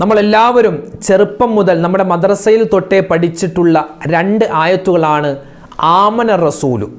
നമ്മളെല്ലാവരും ചെറുപ്പം മുതൽ നമ്മുടെ മദ്രസയിൽ തൊട്ടേ പഠിച്ചിട്ടുള്ള രണ്ട് ആയത്തുകളാണ് ആമന റസൂലു.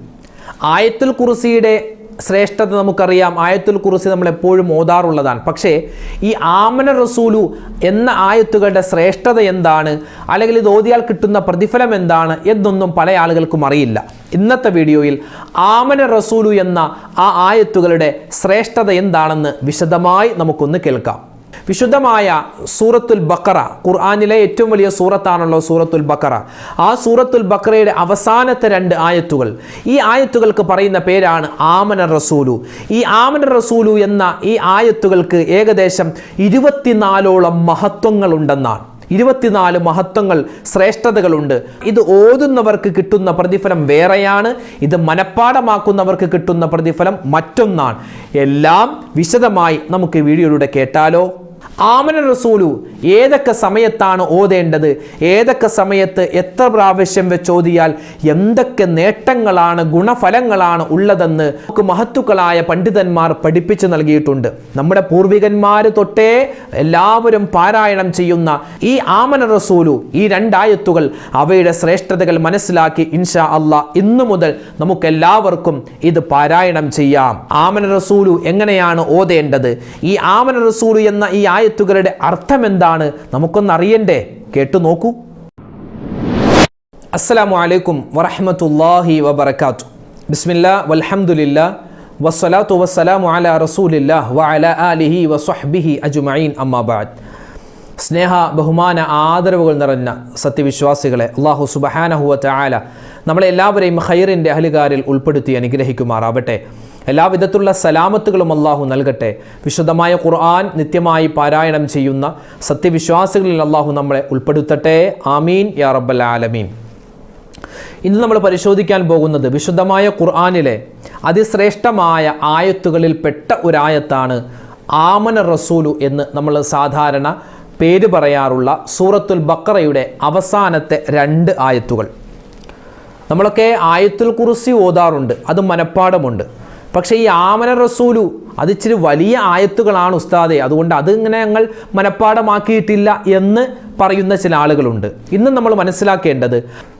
ആയത്തുൽ കുറിസിയുടെ ശ്രേഷ്ഠത നമുക്കറിയാം. ആയത്തുൽ കുറിസി നമ്മൾ എപ്പോഴും ഓതാറുള്ളതാണ്. പക്ഷേ ഈ ആമന റസൂലു എന്ന ആയത്തുകളുടെ ശ്രേഷ്ഠത എന്താണ്? അല്ലെങ്കിൽ ഇത് ഓതിയാൽ കിട്ടുന്ന പ്രതിഫലം എന്താണ്? എന്നൊന്നും പല ആളുകൾക്കും അറിയില്ല. ഇന്നത്തെ വീഡിയോയിൽ ആമന റസൂലു എന്ന ആ ആയത്തുകളുടെ ശ്രേഷ്ഠത എന്താണെന്ന് വിശദമായി നമുക്കൊന്ന് കേൾക്കാം. വിശുദ്ധമായ സൂറത്തുൽ ബക്കറ ഖുർആാനിലെ ഏറ്റവും വലിയ സൂറത്താണല്ലോ സൂറത്തുൽ ബക്കറ. ആ സൂറത്തുൽ ബക്കറയുടെ അവസാനത്തെ രണ്ട് ആയത്തുകൾ. ഈ ആയത്തുകൾക്ക് പറയുന്ന പേരാണ് ആമന റസൂലു. ഈ ആമന റസൂലു എന്ന ഈ ആയത്തുകൾക്ക് ഏകദേശം ഇരുപത്തിനാലോളം മഹത്വങ്ങളുണ്ടെന്നാണ്. ഇരുപത്തിനാല് മഹത്വങ്ങൾ ശ്രേഷ്ഠതകളുണ്ട്. ഇത് ഓതുന്നവർക്ക് കിട്ടുന്ന പ്രതിഫലം വേറെയാണ്. ഇത് മനഃപ്പാടമാക്കുന്നവർക്ക് കിട്ടുന്ന പ്രതിഫലം മറ്റൊന്നാണ്. എല്ലാം വിശദമായി നമുക്ക് വീഡിയോയിലൂടെ കേട്ടാലോ. ആമന റസൂലു ഏതൊക്കെ സമയത്താണ് ഓതേണ്ടത്? ഏതൊക്കെ സമയത്ത് എത്ര പ്രാവശ്യം വെച്ചോതിയാൽ എന്തൊക്കെ നേട്ടങ്ങളാണ് ഗുണഫലങ്ങളാണ് ഉള്ളതെന്ന് നമുക്ക് മഹത്തുക്കളായ പണ്ഡിതന്മാർ പഠിപ്പിച്ചു നൽകിയിട്ടുണ്ട്. നമ്മുടെ പൂർവികന്മാർ തൊട്ടേ എല്ലാവരും പാരായണം ചെയ്യുന്ന ഈ ആമന റസൂലു ഈ രണ്ടായത്തുകൾ അവയുടെ ശ്രേഷ്ഠതകൾ മനസ്സിലാക്കി ഇൻഷാ അള്ളാ ഇന്നു മുതൽ നമുക്കെല്ലാവർക്കും ഇത് പാരായണം ചെയ്യാം. ആമന റസൂലു എങ്ങനെയാണ് ഓതേണ്ടത്? ഈ ആമന റസൂലു എന്ന ഈ ആയത്തുകളുടെ നമുക്കൊന്ന് അറിയണ്ടേ കേട്ടു നോക്കൂ. അസ്സലാമു അലൈക്കും വറഹമത്തല്ലാഹി വബർക്കാത്തു ബിസ്മില്ല വൽഹമുല്ല വസ്സലാത്തു വസ്സലാമു അല റസൂലില്ലാ വല അലിഹി വസ്വഹ്ബിഹി അജ്മഈൻ അമ്മാബാദ് സ്നേഹ ബഹുമാന ആദരവുകൾ നിറഞ്ഞ സത്യവിശ്വാസികളെ അള്ളാഹു സുബഹാനഹുവ ചായാല നമ്മളെല്ലാവരെയും ഖൈറിന്റെ അഹലുകാരിൽ ഉൾപ്പെടുത്തി അനുഗ്രഹിക്കുമാറാവട്ടെ. എല്ലാവിധത്തിലുള്ള സലാമത്തുകളും അള്ളാഹു നൽകട്ടെ. വിശുദ്ധമായ ഖുർആൻ നിത്യമായി പാരായണം ചെയ്യുന്ന സത്യവിശ്വാസികളിൽ അള്ളാഹു നമ്മളെ ഉൾപ്പെടുത്തട്ടെ. ആമീൻ. യാ റബ്ബൽ ആലമീൻ. ഇന്ന് നമ്മൾ പരിശോധിക്കാൻ പോകുന്നത് വിശുദ്ധമായ ഖുർആാനിലെ അതിശ്രേഷ്ഠമായ ആയത്തുകളിൽപ്പെട്ട ഒരായത്താണ് ആമന റസൂലു എന്ന് നമ്മൾ സാധാരണ പേര് പറയാറുള്ള സൂറത്തുൽ ബക്കറയുടെ അവസാനത്തെ രണ്ട് ആയത്തുകൾ. നമ്മളൊക്കെ ആയത്തുൽ കുറിസി ഓതാറുണ്ട് അത് മനഃപ്പാടമുണ്ട് പക്ഷേ ഈ ആമന റസൂലു അത് ഇച്ചിരി വലിയ ആയത്തുകളാണ് ഉസ്താദെ. അതുകൊണ്ട് അത് ഇങ്ങനെ ഞങ്ങൾ മനഃപ്പാടമാക്കിയിട്ടില്ല എന്ന് പറയുന്ന ചില ആളുകളുണ്ട്. ഇന്ന് നമ്മൾ മനസ്സിലാക്കേണ്ടത്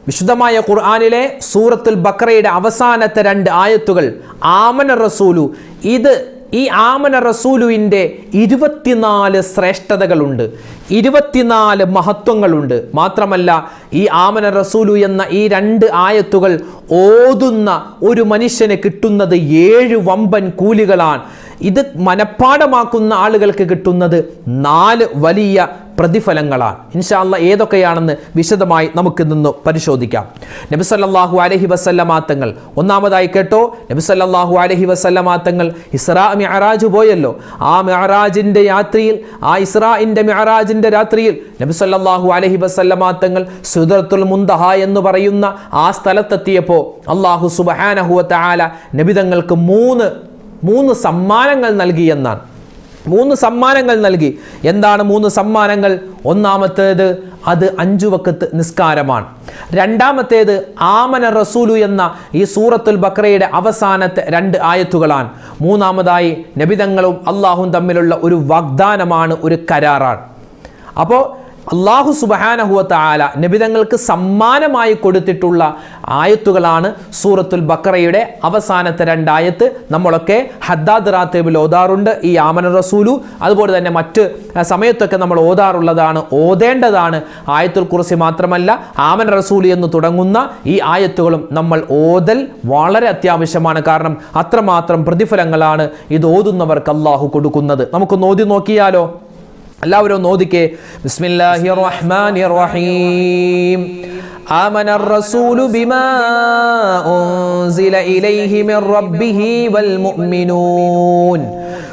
വിശുദ്ധമായ ഖുർആാനിലെ സൂറത്തുൽ ബക്രയുടെ അവസാനത്തെ രണ്ട് ആയത്തുകൾ ആമന റസൂലു. ഇത് ഈ ആമന റസൂലുവിന്റെ ഇരുപത്തിനാല് ശ്രേഷ്ഠതകളുണ്ട്. ഇരുപത്തിനാല് മഹത്വങ്ങളുണ്ട്. മാത്രമല്ല ഈ ആമന റസൂലു എന്ന ഈ രണ്ട് ആയത്തുകൾ ഓതുന്ന ഒരു മനുഷ്യന് കിട്ടുന്നത് ഏഴ് വമ്പൻ കൂലികളാണ്. ഇത് മനഃപ്പാടമാക്കുന്ന ആളുകൾക്ക് കിട്ടുന്നത് നാല് വലിയ പ്രതിഫലങ്ങളാണ്. ഇൻഷാല്ല ഏതൊക്കെയാണെന്ന് വിശദമായി നമുക്ക് നിന്ന് പരിശോധിക്കാം നബിസല്ലാഹു അലഹി വസല്ലമാത്തങ്ങൾ ഒന്നാമതായി കേട്ടോ നബിസല്ലാഹു അലഹി വസല്ലമാത്തങ്ങൾ ഇസ്രാ മെഹറാജ് പോയല്ലോ. ആ മെഹറാജിന്റെ യാത്രയിൽ ആ ഇസ്രാഇന്റെ മെഹറാജിന്റെ രാത്രിയിൽ നബിസല്ലാഹു അലഹി വസല്ലമാത്തങ്ങൾ സുദർത്തുൽ മുന്തഹ എന്ന് പറയുന്ന ആ സ്ഥലത്തെത്തിയപ്പോൾ അള്ളാഹു സുബഹാനഹുവത്ത ആല നബിതങ്ങൾക്ക് മൂന്ന് മൂന്ന് സമ്മാനങ്ങൾ നൽകി എന്നാണ്. മൂന്ന് സമ്മാനങ്ങൾ നൽകി. എന്താണ് മൂന്ന് സമ്മാനങ്ങൾ? ഒന്നാമത്തേത് അത് അഞ്ചു വക്കത്ത് നിസ്കാരമാണ്. രണ്ടാമത്തേത് ആമന റസൂലു എന്ന ഈ സൂറത്തുൽ ബക്രയുടെ അവസാനത്തെ രണ്ട് ആയത്തുകളാണ്. മൂന്നാമതായി നബിതങ്ങളും അള്ളാഹും തമ്മിലുള്ള ഒരു വാഗ്ദാനമാണ് ഒരു കരാറാണ്. അപ്പോൾ അള്ളാഹു സുബഹാനഹുവത്ത ആല നബിതങ്ങൾക്ക് സമ്മാനമായി കൊടുത്തിട്ടുള്ള ആയത്തുകളാണ് സൂറത്തുൽ ബക്കറയുടെ അവസാനത്തെ രണ്ടായത്ത്. നമ്മളൊക്കെ ഹദ്ദാദ് റാത്തേബിൽ ഓതാറുണ്ട് ഈ ആമന റസൂലു. അതുപോലെ തന്നെ മറ്റ് സമയത്തൊക്കെ നമ്മൾ ഓതാറുള്ളതാണ് ഓതേണ്ടതാണ്. ആയത്തുൽ കുറിസി മാത്രമല്ല ആമന റസൂലു എന്ന് തുടങ്ങുന്ന ഈ ആയത്തുകളും നമ്മൾ ഓതൽ വളരെ അത്യാവശ്യമാണ്. കാരണം അത്രമാത്രം പ്രതിഫലങ്ങളാണ് ഇത് ഓതുന്നവർക്ക് അള്ളാഹു കൊടുക്കുന്നത്. നമുക്കൊന്ന് ഓതി നോക്കിയാലോ? എല്ലാവരും നോദിക്കേ ബിസ്മില്ലാഹി റഹ്മാനി റഹീം آمن الرسول بما أنزل إليه من ربه والمؤمنون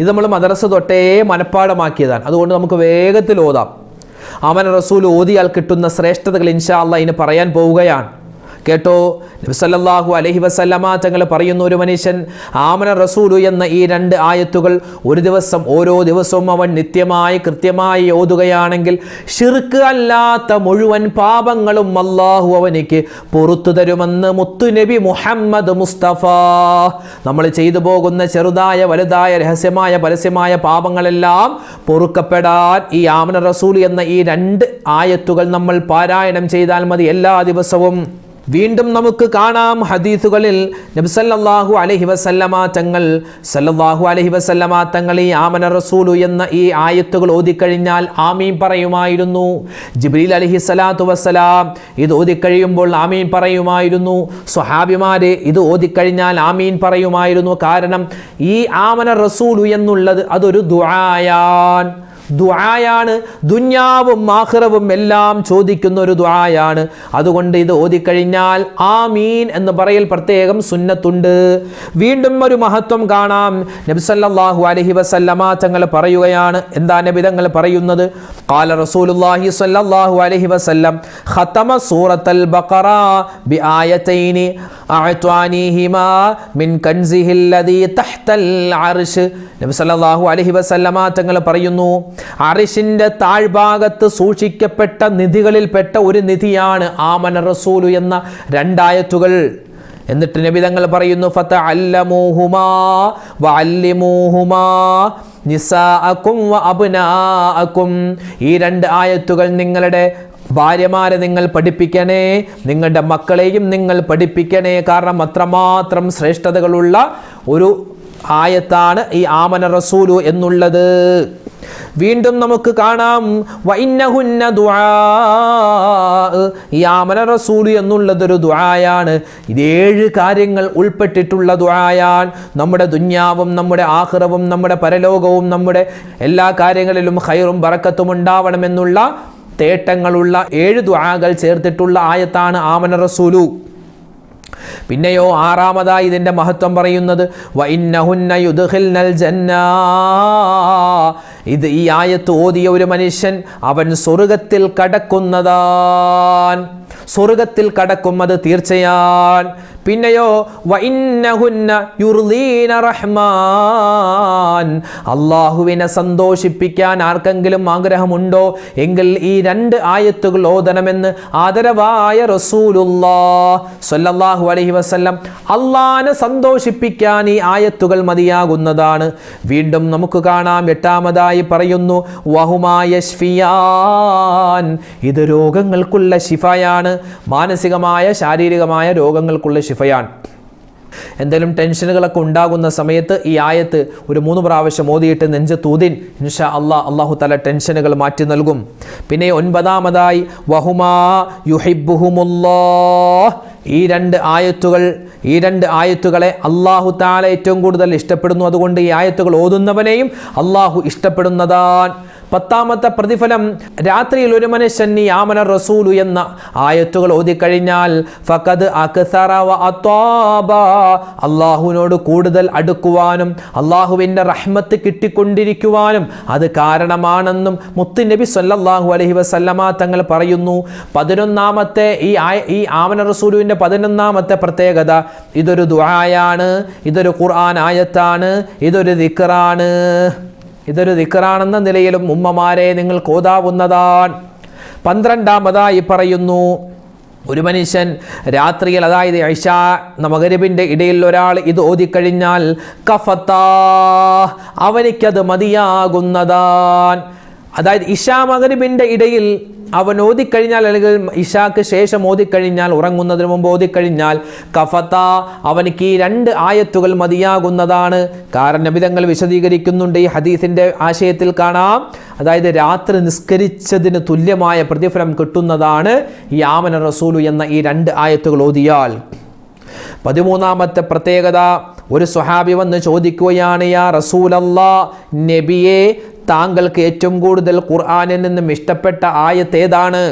ഇത് നമ്മൾ മദ്രസ തൊട്ടേ മനഃപ്പാടമാക്കിയതാണ് അതുകൊണ്ട് നമുക്ക് വേഗത്തിൽ ഓതാം. അമൻ റസൂൽ ഓതിയാൽ കിട്ടുന്ന ശ്രേഷ്ഠതകൾ ഇൻഷാ അള്ളാ ഇനി പറയാൻ പോവുകയാണ്. കേട്ടോ? നബിസല്ലാഹു അലഹി വസല്ലമ തങ്ങൾ പറയുന്ന ഒരു മനുഷ്യൻ ആമന റസൂലു എന്ന ഈ രണ്ട് ആയത്തുകൾ ഒരു ദിവസം ഓരോ ദിവസവും അവൻ നിത്യമായി കൃത്യമായി ഓതുകയാണെങ്കിൽ ഷിർക്ക് അല്ലാത്ത മുഴുവൻ പാപങ്ങളും അള്ളാഹു അവനിക്ക് പുറത്തു തരുമെന്ന് മുത്തുനബി മുഹമ്മദ് മുസ്തഫ. നമ്മൾ ചെയ്തു പോകുന്ന ചെറുതായ വലുതായ രഹസ്യമായ പരസ്യമായ പാപങ്ങളെല്ലാം പൊറുക്കപ്പെടാൻ ഈ ആമന റസൂൽ എന്ന ഈ രണ്ട് ആയത്തുകൾ നമ്മൾ പാരായണം ചെയ്താൽ മതി എല്ലാ ദിവസവും. വീണ്ടും നമുക്ക് കാണാം ഹദീസുകളിൽ നബ്സല്ലാഹു അലഹി വസല്ലമ തങ്ങൾ സല്ലാഹു അലഹി വസല്ലമ തങ്ങൾ ഈ ആമന റസൂലു എന്ന ഈ ആയത്തുകൾ ഓതിക്കഴിഞ്ഞാൽ ആമീൻ പറയുമായിരുന്നു. ജിബ്രീൽ അലഹി സ്വലാത്തു വസ്സലാം ഇത് ഓതിക്കഴിയുമ്പോൾ ആമീൻ പറയുമായിരുന്നു. സ്വഹാബിമാരെ ഇത് ഓതിക്കഴിഞ്ഞാൽ ആമീൻ പറയുമായിരുന്നു. കാരണം ഈ ആമന റസൂലു എന്നുള്ളത് അതൊരു ദുആയാൻ ദുആയാണ്. ദുന്യാവും മാഹിറവും എല്ലാം ചോദിക്കുന്ന ഒരു ദുആയാണ്. അതുകൊണ്ട് ഇത് ഓതിക്കഴിഞ്ഞാൽ ആമീൻ എന്ന് പറയൽ പ്രത്യേകം സുന്നത്തുണ്ട്. വീണ്ടും ഒരു മഹത്വം കാണാം. നബ്സല്ലാഹു അലഹി വസല്ലമ തങ്ങൾ പറയുകയാണ്. എന്താ നബി തങ്ങൾ പറയുന്നത്? കാല റസൂലുല്ലാഹി സല്ലല്ലാഹു അലൈഹി വസല്ലം ഖതമ സൂറത്തൽ ബഖറ ബി ആയതൈനി. നബിസല്ലാഹു അലഹി വസല്ലമ തങ്ങൾ പറയുന്നു അറിഷിന്റെ താഴ്ഭാഗത്ത് സൂക്ഷിക്കപ്പെട്ട നിധികളിൽപ്പെട്ട ഒരു നിധിയാണ് ആമന റസൂലു എന്ന രണ്ടായത്തുകൾ. എന്നിട്ട് നബി തങ്ങൾ പറയുന്നു ഫത അല്ലമൂഹുമാ വ അല്ലിമൂഹുമാ നിസാഅക്കും വ ഈ രണ്ട് ആയത്തുകൾ നിങ്ങളുടെ ഭാര്യമാരെ നിങ്ങൾ പഠിപ്പിക്കണേ നിങ്ങളുടെ മക്കളെയും നിങ്ങൾ പഠിപ്പിക്കണേ. കാരണം അത്രമാത്രം ശ്രേഷ്ഠതകളുള്ള ഒരു ആയത്താണ് ഈ ആമന റസൂലു എന്നുള്ളത്. വീണ്ടും നമുക്ക് കാണാം. വൈന്നഹുന്ന ഈ ആമന റസൂലു എന്നുള്ളതൊരു ദുആയാണ്. ഇത് ഏഴ് കാര്യങ്ങൾ ഉൾപ്പെട്ടിട്ടുള്ള ദുആയാൻ നമ്മുടെ ദുന്യാവും നമ്മുടെ ആഹ്റവും നമ്മുടെ പരലോകവും നമ്മുടെ എല്ലാ കാര്യങ്ങളിലും ഹൈറും ബറക്കത്തും ഉണ്ടാവണമെന്നുള്ള തേട്ടങ്ങളുള്ള ഏഴ് ദ്വാകൾ ചേർത്തിട്ടുള്ള ആയത്താണ് ആമന റസൂലു. പിന്നെയോ ആറാമതായി ഇതിന്റെ മഹത്വം പറയുന്നത് ഇത് ഈ ആയത്ത് ഓതിയ ഒരു മനുഷ്യൻ അവൻ സ്വർഗത്തിൽ കടക്കുന്നതാൻ സ്വർഗത്തിൽ കടക്കും അത് തീർച്ചയാൻ. പിന്നെയോ റഹ്മാൻ. അള്ളാഹുവിനെ സന്തോഷിപ്പിക്കാൻ ആർക്കെങ്കിലും ആഗ്രഹമുണ്ടോ? എങ്കിൽ ഈ രണ്ട് ആയത്തുകൾ ഓതണമെന്ന് ആദരവായ റസൂലുല്ലാ അലഹി വസല്ലം അള്ളാനെ സന്തോഷിപ്പിക്കാൻ ഈ ആയത്തുകൾ മതിയാകുന്നതാണ്. വീണ്ടും നമുക്ക് കാണാം. എട്ടാമതായി പറയുന്നു ഇത് രോഗങ്ങൾക്കുള്ള ശിഫയാണ്. മാനസികമായ ശാരീരികമായ രോഗങ്ങൾക്കുള്ള ശിഫയാണ് എന്തെങ്കിലും ടെൻഷനുകളൊക്കെ ഉണ്ടാകുന്ന സമയത്ത് ഈ ആയത്ത് ഒരു മൂന്ന് പ്രാവശ്യം ഓതിയിട്ട് നെഞ്ച് തൂതിൻ. ഇൻഷാ അള്ളാ അള്ളാഹു തല ടെൻഷനുകൾ മാറ്റി നൽകും. പിന്നെ ഒൻപതാമതായി വഹുമാ യുഹിബുഹുമുല്ലോ ഈ രണ്ട് ആയത്തുകൾ ഈ രണ്ട് ആയത്തുകളെ അള്ളാഹു താല ഏറ്റവും കൂടുതൽ ഇഷ്ടപ്പെടുന്നു. അതുകൊണ്ട് ഈ ആയത്തുകൾ ഓതുന്നവനെയും അള്ളാഹു ഇഷ്ടപ്പെടുന്നതാൻ പത്താമത്തെ പ്രതിഫലം രാത്രിയിൽ ഒരു മനുഷ്യൻ ആമന റസൂലു എന്ന ആയത്തുകൾ ഓതിക്കഴിഞ്ഞാൽ അത്വാബ അള്ളാഹുവിനോട് കൂടുതൽ അടുക്കുവാനും അള്ളാഹുവിന്റെ റഹ്മത്ത് കിട്ടിക്കൊണ്ടിരിക്കുവാനും അത് കാരണമാണെന്നും മുത്തു നബി സല്ലല്ലാഹു അലൈഹി വസല്ലമ തങ്ങൾ പറയുന്നു. പതിനൊന്നാമത്തെ ഈ ഈ ആമന റസൂലുവിന്റെ പതിനൊന്നാമത്തെ പ്രത്യേകത ഇതൊരു ദുആയാണ് ഇതൊരു ഖുർആൻ ആയത്താണ് ഇതൊരു ദിക്റാണ്. ഇതൊരു ദിക്കറാണെന്ന നിലയിലും ഉമ്മമാരെ നിങ്ങൾ കോതാവുന്നതാണ് പന്ത്രണ്ടാമതായി പറയുന്നു ഒരു മനുഷ്യൻ രാത്രിയിൽ അതായത് ഐഷ മകരിബിന്റെ ഇടയിൽ ഒരാൾ ഇത് ഓതിക്കഴിഞ്ഞാൽ കഫത്താ അവനിക്കത് മതിയാകുന്നതാൻ. അതായത് ഇഷാ മകരിബിന്റെ ഇടയിൽ അവൻ ഓതിക്കഴിഞ്ഞാൽ അല്ലെങ്കിൽ ഇഷാക്ക് ശേഷം ഓതിക്കഴിഞ്ഞാൽ ഉറങ്ങുന്നതിന് മുമ്പ് ഓതിക്കഴിഞ്ഞാൽ കഫത്ത അവനിക്ക് ഈ രണ്ട് ആയത്തുകൾ മതിയാകുന്നതാണ്. കാരണം നബിതങ്ങൾ വിശദീകരിക്കുന്നുണ്ട് ഈ ഹദീസിന്റെ ആശയത്തിൽ കാണാം. അതായത് രാത്രി നിസ്കരിച്ചതിന് തുല്യമായ പ്രതിഫലം കിട്ടുന്നതാണ് ഈ ആമന റസൂലു എന്ന ഈ രണ്ട് ആയത്തുകൾ ഓതിയാൽ. പതിമൂന്നാമത്തെ പ്രത്യേകത ഒരു സ്വഹാബി വന്ന് ചോദിക്കുകയാണ് യാ റസൂലല്ലാ നബിയെ താങ്കൾക്ക് ഏറ്റവും കൂടുതൽ ഖുർആാനിൽ നിന്നും ഇഷ്ടപ്പെട്ട ആയത്ത് ഏതാണ്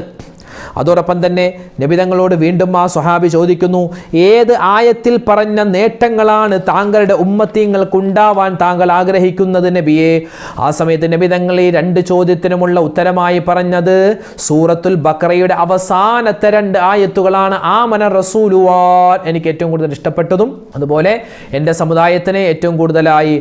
അതോടൊപ്പം തന്നെ നബിതങ്ങളോട് വീണ്ടും ആ സ്വഹാബി ചോദിക്കുന്നു ഏത് ആയത്തിൽ പറഞ്ഞ നേട്ടങ്ങളാണ് താങ്കളുടെ ഉമ്മത്തിങ്ങൾക്കുണ്ടാവാൻ താങ്കൾ ആഗ്രഹിക്കുന്നത് നബിയെ? ആ സമയത്ത് നബിതങ്ങൾ ഈ രണ്ട് ചോദ്യത്തിനുമുള്ള ഉത്തരമായി പറഞ്ഞത് സൂറത്തുൽ ബക്രയുടെ അവസാനത്തെ രണ്ട് ആയത്തുകളാണ് ആമന റസൂലുവാൻ. എനിക്ക് ഏറ്റവും കൂടുതൽ ഇഷ്ടപ്പെട്ടതും അതുപോലെ എന്റെ സമുദായത്തിന് ഏറ്റവും കൂടുതലായി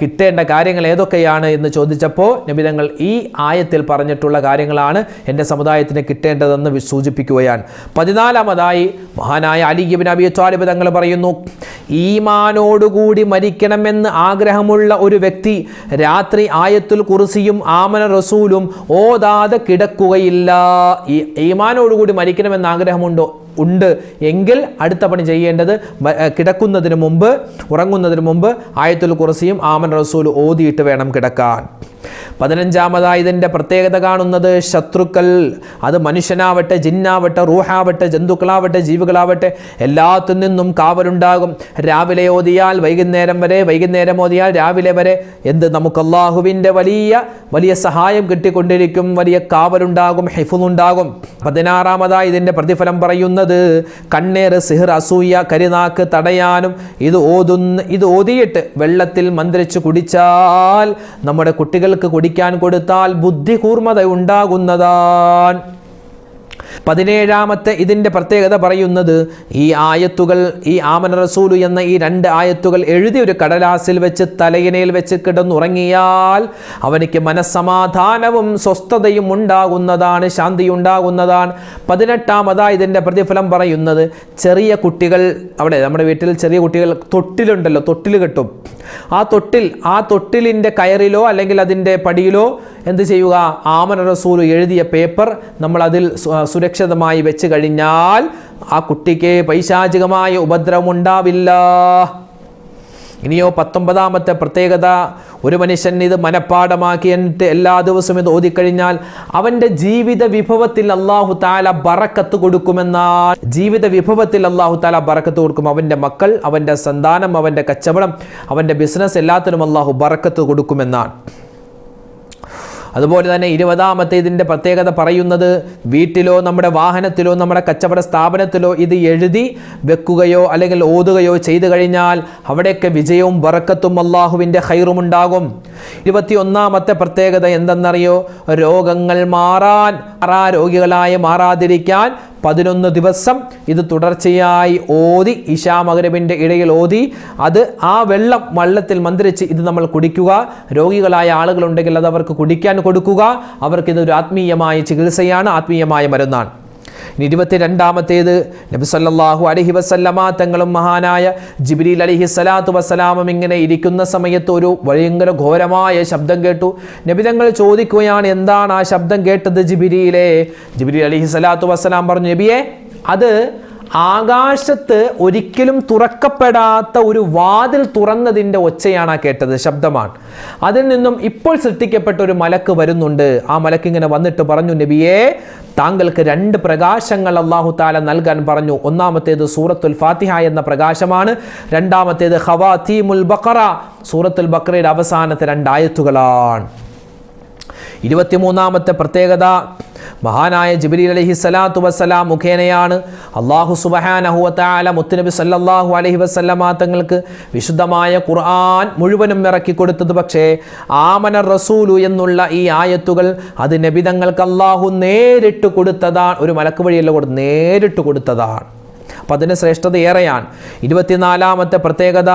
കിട്ടേണ്ട കാര്യങ്ങൾ ഏതൊക്കെയാണ് എന്ന് ചോദിച്ചപ്പോൾ നബിതങ്ങൾ ഈ ആയത്തിൽ പറഞ്ഞിട്ടുള്ള കാര്യങ്ങളാണ് എന്റെ സമുദായത്തിന് കിട്ടേണ്ടതെന്ന് വി- സൂചിപ്പിക്കുകയാണ്. പതിനാലാമതായി മഹാനായ അലിഗിബിൻ അബി താലിബ് തങ്ങൾ പറയുന്നു ഈമാനോടുകൂടി മരിക്കണമെന്ന് ആഗ്രഹമുള്ള ഒരു വ്യക്തി രാത്രി ആയത്തുൽ കുറിസിയും ആമന റസൂലും ഓതാതെ കിടക്കുകയില്ല. ഈമാനോടുകൂടി മരിക്കണമെന്ന് ആഗ്രഹമുണ്ടോ? ഉണ്ട്. എങ്കിൽ അടുത്ത പണി ചെയ്യേണ്ടത് കിടക്കുന്നതിന് മുമ്പ് ഉറങ്ങുന്നതിന് മുമ്പ് ആയത്തുൽ കുറിസിയും ആമൻ റസൂൽ ഓതിയിട്ട് വേണം കിടക്കാൻ. പതിനഞ്ചാമതായി ഇതിന്റെ പ്രത്യേകത കാണുന്നത് ശത്രുക്കൾ. അത് മനുഷ്യനാവട്ടെ ജിന്നാവട്ടെ റൂഹാവട്ടെ ജന്തുക്കളാവട്ടെ ജീവികളാവട്ടെ എല്ലാത്തിൽ നിന്നും കാവലുണ്ടാകും. രാവിലെ ഓതിയാൽ വൈകുന്നേരം വരെ വൈകുന്നേരം ഓതിയാൽ രാവിലെ വരെ. എന്ത് നമുക്ക് അള്ളാഹുവിന്റെ വലിയ വലിയ സഹായം കിട്ടിക്കൊണ്ടിരിക്കും. വലിയ കാവലുണ്ടാകും ഹെഫുണ്ടാകും പതിനാറാമതായി ഇതിന്റെ പ്രതിഫലം പറയുന്നത് കണ്ണേറ് സിഹർ അസൂയ കരിനാക്ക് തടയാനും ഇത് ഓതുന്ന ഇത് ഓതിയിട്ട് വെള്ളത്തിൽ മന്ത്രിച്ച് കുടിച്ചാൽ നമ്മുടെ കുട്ടികൾക്ക് കുടിക്കാൻ കൊടുത്താൽ ബുദ്ധി കൂർമ്മത ഉണ്ടാകുന്നതാൻ പതിനേഴാമത്തെ ഇതിന്റെ പ്രത്യേകത പറയുന്നത് ഈ ആയത്തുകൾ ഈ ആമന റസൂലു എന്ന ഈ രണ്ട് ആയത്തുകൾ എഴുതി ഒരു കടലാസിൽ വെച്ച് തലയിനയിൽ വെച്ച് കിടന്നുറങ്ങിയാൽ അവനിക്ക് മനസ്സമാധാനവും സ്വസ്ഥതയും ഉണ്ടാകുന്നതാണ് ശാന്തി ഉണ്ടാകുന്നതാണ് പതിനെട്ടാമതായി ഇതിന്റെ പ്രതിഫലം പറയുന്നത് ചെറിയ കുട്ടികൾ അവിടെ നമ്മുടെ വീട്ടിൽ ചെറിയ കുട്ടികൾ തൊട്ടിലുണ്ടല്ലോ തൊട്ടിൽ കെട്ടും. ആ തൊട്ടിൽ ആ തൊട്ടിലിന്റെ കയറിലോ അല്ലെങ്കിൽ അതിന്റെ പടിയിലോ എന്ത് ചെയ്യുക? ആമന റസൂൽ എഴുതിയ പേപ്പർ നമ്മൾ അതിൽ സുരക്ഷിതമായി വെച്ച് കഴിഞ്ഞാൽ ആ കുട്ടിക്ക് പൈശാചികമായ ഉപദ്രവമുണ്ടാവില്ല. ഇനിയോ പത്തൊമ്പതാമത്തെ പ്രത്യേകത ഒരു മനുഷ്യൻ ഇത് മനഃപ്പാടമാക്കി എന്നിട്ട് എല്ലാ ദിവസവും ഇത് ഓതിക്കഴിഞ്ഞാൽ അവന്റെ ജീവിത വിഭവത്തിൽ അള്ളാഹു താല ബറക്കത്ത് കൊടുക്കുമെന്നാൽ ജീവിത വിഭവത്തിൽ അള്ളാഹു താല ബറക്കത്ത് കൊടുക്കും. അവന്റെ മക്കൾ അവന്റെ സന്താനം അവന്റെ കച്ചവടം അവന്റെ ബിസിനസ് എല്ലാത്തിനും അള്ളാഹു ബറക്കത്ത് കൊടുക്കുമെന്നാണ്. അതുപോലെ തന്നെ ഇരുപതാമത്തെ ഇതിന്റെ പ്രത്യേകത പറയുന്നത് വീട്ടിലോ നമ്മുടെ വാഹനത്തിലോ നമ്മുടെ കച്ചവട സ്ഥാപനത്തിലോ ഇത് എഴുതി വെക്കുകയോ അല്ലെങ്കിൽ ഓതുകയോ ചെയ്തു കഴിഞ്ഞാൽ അവിടെയൊക്കെ വിജയവും വറക്കത്തും അള്ളാഹുവിന്റെ ഹൈറും ഉണ്ടാകും ഇരുപത്തി ഒന്നാമത്തെ പ്രത്യേകത എന്തെന്നറിയോ? രോഗങ്ങൾ മാറാൻ മാറാ രോഗികളായി മാറാതിരിക്കാൻ പതിനൊന്ന് ദിവസം ഇത് തുടർച്ചയായി ഓതി ഇഷാ ഇടയിൽ ഓതി. അത് ആ വെള്ളം വള്ളത്തിൽ മന്ത്രിച്ച് ഇത് നമ്മൾ കുടിക്കുക. രോഗികളായ ആളുകളുണ്ടെങ്കിൽ അത് അവർക്ക് കുടിക്കാൻ കൊടുക്കുക. അവർക്കിതൊരു ആത്മീയമായ ചികിത്സയാണ് ആത്മീയമായ മരുന്നാണ്. ഇനി ഇരുപത്തിരണ്ടാമത്തേത് നബി സല്ലല്ലാഹു അലൈഹി വസല്ലമ തങ്ങളും മഹാനായ ജിബ്രീൽ അലൈഹി സലാത്തു വസ്സലാമും ഇങ്ങനെ ഇരിക്കുന്ന സമയത്ത് ഒരു ഭയങ്കര ഘോരമായ ശബ്ദം കേട്ടു. നബി തങ്ങൾ ചോദിക്കുകയാണ് എന്താണ് ആ ശബ്ദം കേട്ടത് ജിബിരിയിലെ ജിബ്രീൽ അലൈഹി സലാത്തു വസ്സലാം പറഞ്ഞു നബിയെ അത് ആകാശത്ത് ഒരിക്കലും തുറക്കപ്പെടാത്ത ഒരു വാതിൽ തുറന്നതിന്റെ ഒച്ചയാണ് കേട്ടത് ശബ്ദമാണ്. അതിൽ നിന്നും ഇപ്പോൾ സൃഷ്ടിക്കപ്പെട്ട ഒരു മലക്ക് വരുന്നുണ്ട്. ആ മലക്ക് ഇങ്ങനെ വന്നിട്ട് പറഞ്ഞു നബിയെ താങ്കൾക്ക് രണ്ട് പ്രകാശങ്ങൾ അള്ളാഹു താല നൽകാൻ പറഞ്ഞു. ഒന്നാമത്തേത് സൂറത്തുൽ ഫാത്തിഹ എന്ന പ്രകാശമാണ്. രണ്ടാമത്തേത് ഖവാത്തീമുൽ ബഖറ. സൂറത്തുൽ ബക്കറയുടെ അവസാനത്തെ രണ്ടായത്തുകളാണ് ഇരുപത്തിമൂന്നാമത്തെ പ്രത്യേകത മഹാനായ ജിബ്രീൽ അലഹി സ്വലാത്തു വസ്സലാം മുഖേനയാണ് അള്ളാഹു സുബഹാനഹുവത്താല മുത്തുനബി സല്ലാഹു അലഹി വസല്ലമ തങ്ങൾക്ക് വിശുദ്ധമായ ഖുർആൻ മുഴുവനും ഇറക്കി കൊടുത്തത് പക്ഷേ ആമന റസൂലു എന്നുള്ള ഈ ആയത്തുകൾ അത് നബി തങ്ങൾക്ക് അള്ളാഹു നേരിട്ട് കൊടുത്തതാണ്. ഒരു മലക്ക് വഴിയല്ല കൊടുത്ത് നേരിട്ട് കൊടുത്തതാണ്. അപ്പം അതിന് ശ്രേഷ്ഠത ഏറെയാണ്. ഇരുപത്തിനാലാമത്തെ പ്രത്യേകത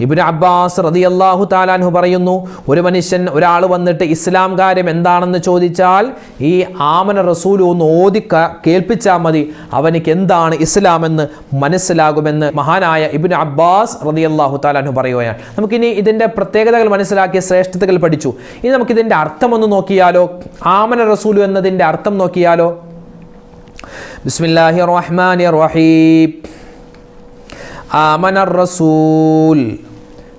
ഇബിന് അബ്ബാസ് റതി അള്ളാഹു താലാൻഹു പറയുന്നു ഒരു മനുഷ്യൻ ഒരാൾ വന്നിട്ട് ഇസ്ലാം കാര്യം എന്താണെന്ന് ചോദിച്ചാൽ ഈ ആമന റസൂൽ ഒന്ന് ഓതി കേൾപ്പിച്ചാൽ മതി അവനിക്ക് എന്താണ് ഇസ്ലാം എന്ന് മനസ്സിലാകുമെന്ന് മഹാനായ ഇബിന് അബ്ബാസ് റതി അള്ളാഹു താലാൻഹു പറയുകയാണ്. നമുക്കിനി ഇതിന്റെ പ്രത്യേകതകൾ മനസ്സിലാക്കിയ ശ്രേഷ്ഠതകൾ പഠിച്ചു. ഇനി നമുക്കിതിന്റെ അർത്ഥം ഒന്ന് നോക്കിയാലോ? ആമന റസൂലു എന്നതിന്റെ അർത്ഥം നോക്കിയാലോ? ബിസ്മില്ലാഹി റഹ്മാൻ റഹീം. ആമന റസൂൽ.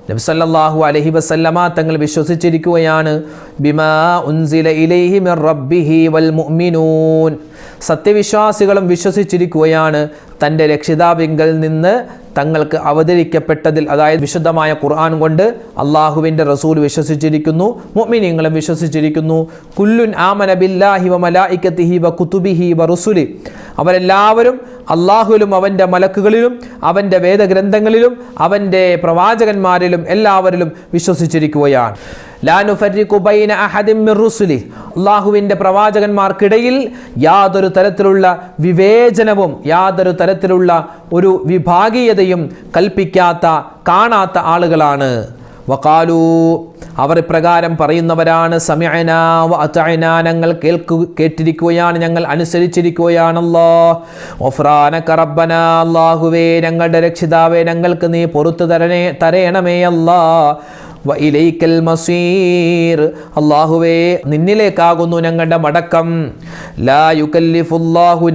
നബി സല്ലല്ലാഹു അലൈഹി വസല്ലമ തങ്ങൾ വിശ്വസിച്ചിരിക്കുകയാണ് ഉൻസില ഇലൈഹി റബ്ബിഹി വൽ മുഅ്മിനൂൻ. സത്യവിശ്വാസികളും വിശ്വസിച്ചിരിക്കുകയാണ് തന്റെ രക്ഷിതാവിങ്കൽ നിന്ന് തങ്ങൾക്ക് അവതരിക്കപ്പെട്ടതിൽ അതായത് വിശുദ്ധമായ ഖുർആൻ കൊണ്ട് അള്ളാഹുവിന്റെ റസൂൽ വിശ്വസിച്ചിരിക്കുന്നു മുഅ്മിനീങ്ങളും വിശ്വസിച്ചിരിക്കുന്നു. കുല്ലുൻ ആമന ബില്ലാഹി വ മലായിക്കത്തിഹി വ കുതുബിഹി വ അവരെല്ലാവരും അള്ളാഹുലും അവന്റെ മലക്കുകളിലും അവന്റെ വേദഗ്രന്ഥങ്ങളിലും അവന്റെ പ്രവാചകന്മാരിലും എല്ലാവരിലും വിശ്വസിച്ചിരിക്കുകയാണ്. അള്ളാഹുവിന്റെ പ്രവാചകന്മാർക്കിടയിൽ യാതൊരു തരത്തിലുള്ള വിവേചനവും യാതൊരു തരത്തിലുള്ള ഒരു വിഭാഗീയതയും കൽപ്പിക്കാത്ത കാണാത്ത ആളുകളാണ്. വക്കാലു അവർ ഇപ്രകാരം പറയുന്നവരാണ് ഞങ്ങൾ കേൾക്കു കേട്ടിരിക്കുകയാണ് ഞങ്ങൾ അനുസരിച്ചിരിക്കുകയാണല്ലോ. ഒഫ്രാന കറബന അല്ലാഹുവേ ഞങ്ങളുടെ രക്ഷിതാവേ ഞങ്ങൾക്ക് നീ പുറത്തു തരണേ തരയണമേ അല്ലാ. വയിലേക്കൽ മസീർ അള്ളാഹുവേ നിന്നിലേക്കാകുന്നു ഞങ്ങളുടെ മടക്കം. ലാ യുക്കല്ലിഫുല്ലാഹു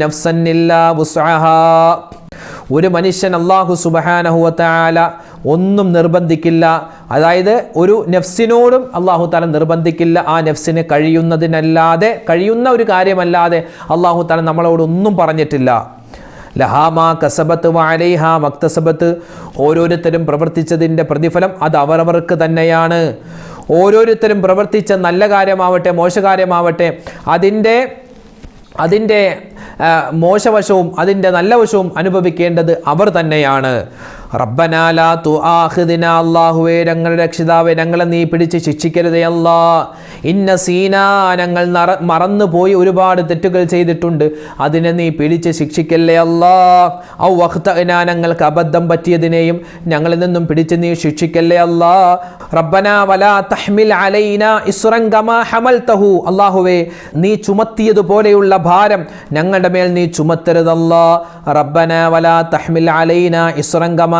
വുസ്അഹാ. ഒരു മനുഷ്യൻ അള്ളാഹു സുബഹാനഹുവത്താല ഒന്നും നിർബന്ധിക്കില്ല. അതായത് ഒരു നെഫ്സിനോടും അള്ളാഹു താല നിർബന്ധിക്കില്ല. ആ നെഫ്സിന് കഴിയുന്നതിനല്ലാതെ കഴിയുന്ന ഒരു കാര്യമല്ലാതെ അള്ളാഹു താല നമ്മളോട് ഒന്നും പറഞ്ഞിട്ടില്ല ലഹാമാ കസബത്ത് വാലൈഹ മക്തസബത്ത്. ഓരോരുത്തരും പ്രവർത്തിച്ചതിന്റെ പ്രതിഫലം അത് അവരവർക്ക് തന്നെയാണ്. ഓരോരുത്തരും പ്രവർത്തിച്ച നല്ല കാര്യമാവട്ടെ മോശകാര്യമാവട്ടെ അതിന്റെ അതിന്റെ മോശവശവും അതിന്റെ നല്ല വശവും അനുഭവിക്കേണ്ടത് അവർ തന്നെയാണ്. റബ്ബനാല തു ആഹിദിന അള്ളാഹുവേ ഞങ്ങളുടെ രക്ഷിതാവേ ഞങ്ങളെ നീ പിടിച്ച് ശിക്ഷിക്കരുതേ അല്ലാ. ഇന്ന സീന ഞങ്ങൾ നറ മറന്നുപോയി ഒരുപാട് തെറ്റുകൾ ചെയ്തിട്ടുണ്ട്. അതിനെ നീ പിടിച്ച് ശിക്ഷിക്കല്ലേ അല്ലാ. ഔ വഖ്തഅന ഞങ്ങൾക്ക് അബദ്ധം പറ്റിയതിനെയും ഞങ്ങളിൽ നിന്നും പിടിച്ച് നീ ശിക്ഷിക്കല്ലേ അല്ലാ. റബ്ബന വലാ തഹ്മിൽ അലൈന ഇസ്റൻ കമാ ഹമൽതഹു. അല്ലാഹുവേ നീ ചുമത്തിയതുപോലെയുള്ള ഭാരം ഞങ്ങളുടെ മേൽ നീ ചുമത്തരുതല്ലാ. റബ്ബന വലാ തഹ്മിൽ അലൈന ഇസ്റൻ കമാ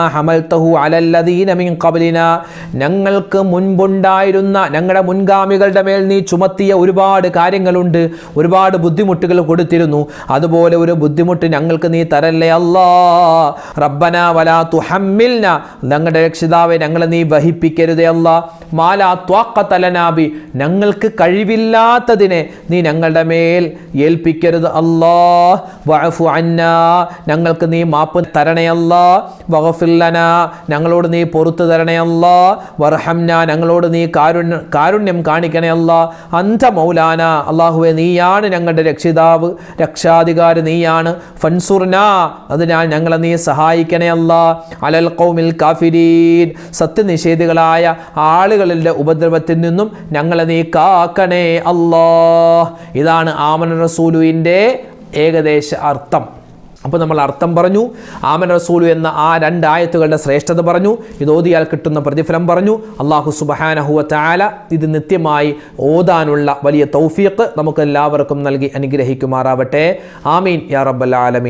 ഞങ്ങൾക്ക് മുൻപുണ്ടായിരുന്ന ഞങ്ങളുടെ മുൻഗാമികളുടെ മേൽ നീ ചുമത്തിയ ഒരുപാട് കാര്യങ്ങളുണ്ട് ഒരുപാട് ബുദ്ധിമുട്ടുകൾ കൊടുത്തിരുന്നു. അതുപോലെ ഒരു ബുദ്ധിമുട്ട് ഞങ്ങൾക്ക് നീ തരല്ലേ അല്ലാ. റബ്ബന വലാ തുഹമ്മിൽന. ഞങ്ങളുടെ രക്ഷിതാവെ ഞങ്ങളെ നീ വഹിപ്പിക്കരുതേ അല്ലാ. മാലാ ത്വാക്കത്തലനാബി ഞങ്ങൾക്ക് കഴിവില്ലാത്തതിനെ നീ ഞങ്ങളുടെ മേൽ ഏൽപ്പിക്കരുത് അല്ലാ. വഅഫു അന്ന. ഞങ്ങൾക്ക് നീ മാപ്പ് തരണേ അല്ലാ. വഗഫില്ലന ഞങ്ങളോട് നീ പൊറത്തു തരണേ അല്ലാ വർഹംന ഞങ്ങളോട് നീ കാരുണ്യ കാരുണ്യം കാണിക്കണേ അല്ലാ അന്ത മൗലാന അള്ളാഹുവെ നീയാണ് ഞങ്ങളുടെ രക്ഷിതാവ്. രക്ഷാധികാരി നീയാണ്. ഫൻസുർന അതിനാൽ ഞങ്ങളെ നീ സഹായിക്കണേ അല്ലാ അലൽ കൗമിൽ കാഫിരീൻ സത്യനിഷേധികളായ ആളുകളുടെ ഉപദ്രവത്തിൽ നിന്നും ഞങ്ങളെ നീ കാക്കണേ അല്ലാ ഇതാണ് ആമന റസൂലുവിന്റെ ഏകദേശ അർത്ഥം. അപ്പോൾ നമ്മൾ അർത്ഥം പറഞ്ഞു. ആമൻ റസൂലു എന്ന ആ രണ്ട് ആയത്തുകളുടെ ശ്രേഷ്ഠത പറഞ്ഞു. ഇത് ഓതിയാൽ കിട്ടുന്ന പ്രതിഫലം പറഞ്ഞു. അള്ളാഹു സുബഹാനഹുവ താല ഇത് നിത്യമായി ഓതാനുള്ള വലിയ തൗഫീഖ് നമുക്ക് എല്ലാവർക്കും നൽകി അനുഗ്രഹിക്കുമാറാവട്ടെ. ആമീൻ. യാ റബ്ബൽ ആലമീൻ.